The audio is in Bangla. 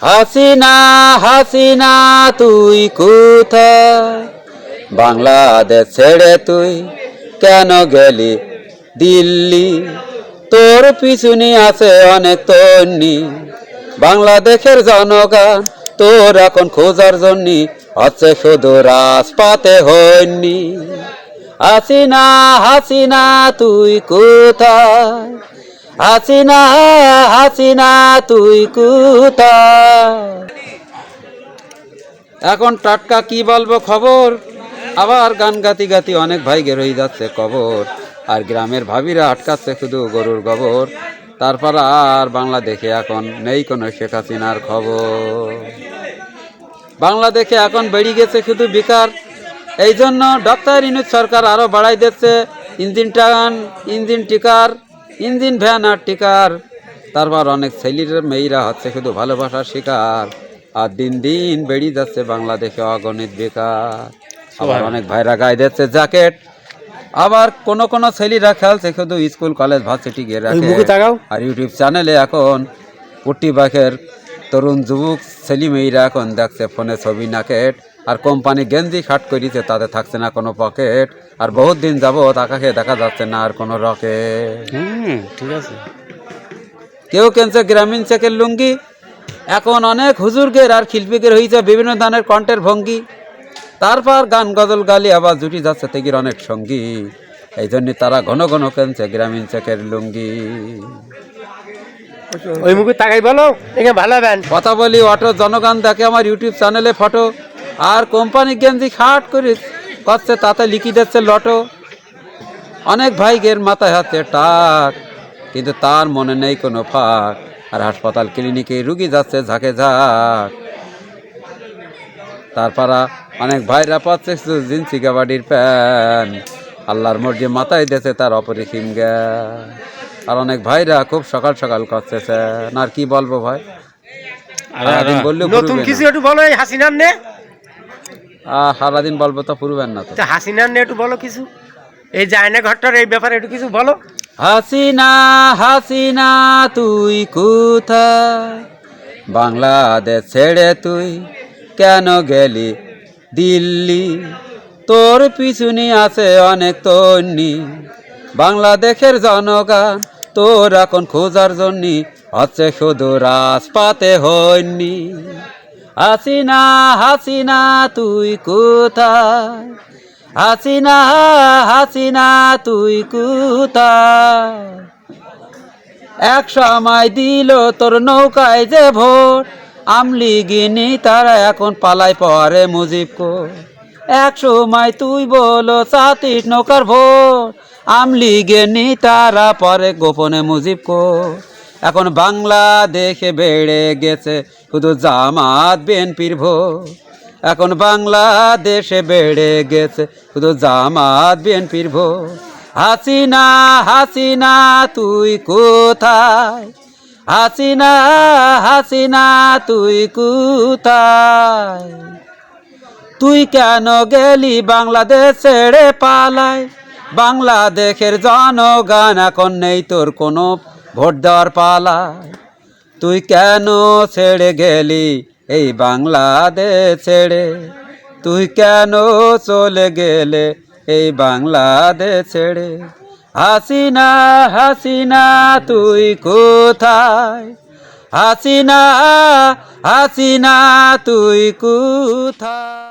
হাসিনা হাসিনা, তুই কোথায়? বাংলাদেশ ছেড়ে তুই কেন গেলি দিল্লি? তোর পিছনে আছে অনেক তন্নি। বাংলাদেশের জনগণ তোর এখন খোঁজার জন্য হচ্ছে শুধু রাজপাতে হয়নি। হাসিনা হাসিনা, তুই কোথায়? হাসিনা হাসিনা, তুই কোথায় এখন টাটকা কি বলব খবর? আবার গান গাতি গাতি অনেক ভাই গের হয়ে যাচ্ছে কবর। আর গ্রামের ভাবিরা আটকাচ্ছে শুধু গরুর গোবর। তারপর আর বাংলাদেশে এখন নেই কোনো শেখ হাসিনার খবর। বাংলাদেশে এখন বেড়ে গেছে শুধু বেকার। এই জন্য ডক্টর ইনুজ সরকার আরও বাড়াই দিচ্ছে। ইঞ্জিন টান, ইঞ্জিন টিকার ইঞ্জিন ভ্যান আর টিকার। তারপর অনেক ছেলের মেয়েরা হচ্ছে শুধু ভালোবাসার শিকার। আর দিন দিন বেড়ে যাচ্ছে বাংলাদেশে অগণিত বেকার। আবার অনেক ভাইরা গায়ে দিচ্ছে জ্যাকেট। আবার কোন কোন ছেলেরা খেলছে শুধু স্কুল কলেজ ভার্সিটি গিয়ে রাখে। আর ইউটিউব চ্যানেলে এখন পুটি বাঘের তরুণ যুবক ছেলে মেয়েরা এখন দেখছে ফোনে ছবি নাকেট। আর কোম্পানি গেঞ্জি শার্ট করিছে তাতে থাকছে না কোনো পকেট। আর বহুত দিন যাবত আকাশে দেখা যাচ্ছে না আর কোনো রকে হুম ঠিক আছে। কেউ কেনছে গ্রামীণ চেকের লুঙ্গি। এখন অনেক হুজুরগের আর শিল্পীদের হয়েছে বিভিন্ন ধরনের কণ্ঠের ভঙ্গি। তারপর গান গজল গালি আবার জুটি যাচ্ছে তেগির অনেক সঙ্গী। এই জন্য তারা ঘন ঘন কেনছে গ্রামীণ চেকের লুঙ্গি। ওই মুখে তাকাই বলো এখানে ভালো কথা বলি অটো জনগান দেখে আমার ইউটিউব চ্যানেলে ফটো। আর কোম্পানি গেঞ্জি খাট করে করছে তাতে লিখি দিচ্ছে লটো। অনেক ভাইগের মাথায় হাতে টাক কিন্তু তার মনে নেই কোনো ফাঁক। আর হাসপাতাল ক্লিনিকে রুগী যাচ্ছে ঝাঁকে ঝাঁক। তারপরা অনেক ভাইরা পাচ্ছে জিন্সি কাবাডির প্যান। আল্লাহর মর্জি মাথায় দিয়েছে তার অপরিসীম জ্ঞান। আর অনেক ভাইরা খুব সকাল সকাল করতেছেন আর কি বলব ভাই? নতুন কিছু একটু বলো এই হাসিনার নে। সারাদিন বলব তো ফুরবেন না তো। তা হাসিনার নে একটু বলো কিছু। এই জায়না ঘরটার এই ব্যাপারে একটু কিছু বলো। হাসিনা হাসিনা তুই কোথায়? বাংলাদেশ ছেড়ে তুই কেন গেলি দিল্লি? তোর পিছনে আছে অনেক তন্নি। বাংলাদেশের জনগণ তোর এখন খোঁজার জন্য হচ্ছে শুধু রাজপাতে হয়নি। হাসিনা হাসিনা, তুই কোথায়? হাসিনা হাসিনা, তুই কোথায়? এক সময় দিল তোর নৌকায় যে ভোট। আমলি গিনি তারা এখন পালাই পরে মুজিব কো এক সময় তুই বলো সাতিস নৌকার ভোট। আমলি গেনি তারা পরে গোপনে মুজিব কো এখন বাংলাদেশে বেড়ে গেছে শুধু জামাত বিএনপির ভোট। এখন বাংলাদেশে বেড়ে গেছে শুধু জামাত বিএনপির ভোট। হাসিনা হাসিনা, তুই কোথায়? হাসিনা হাসিনা, তুই কোথায়? তুই কেন গেলি বাংলাদেশ ছেড়ে পালায়? বাংলাদেশের জনগান এখন নেই তোর কোনো ভোট দেওয়ার পালায় তুই কেন ছেড়ে গেলি? এই বাংলাদেশ ছেড়ে। তুই কেন চলে গেলে? এই বাংলাদেশ ছেড়ে। হাসিনা হাসিনা, তুই কোথায়? হাসিনা হাসিনা, তুই কোথায়?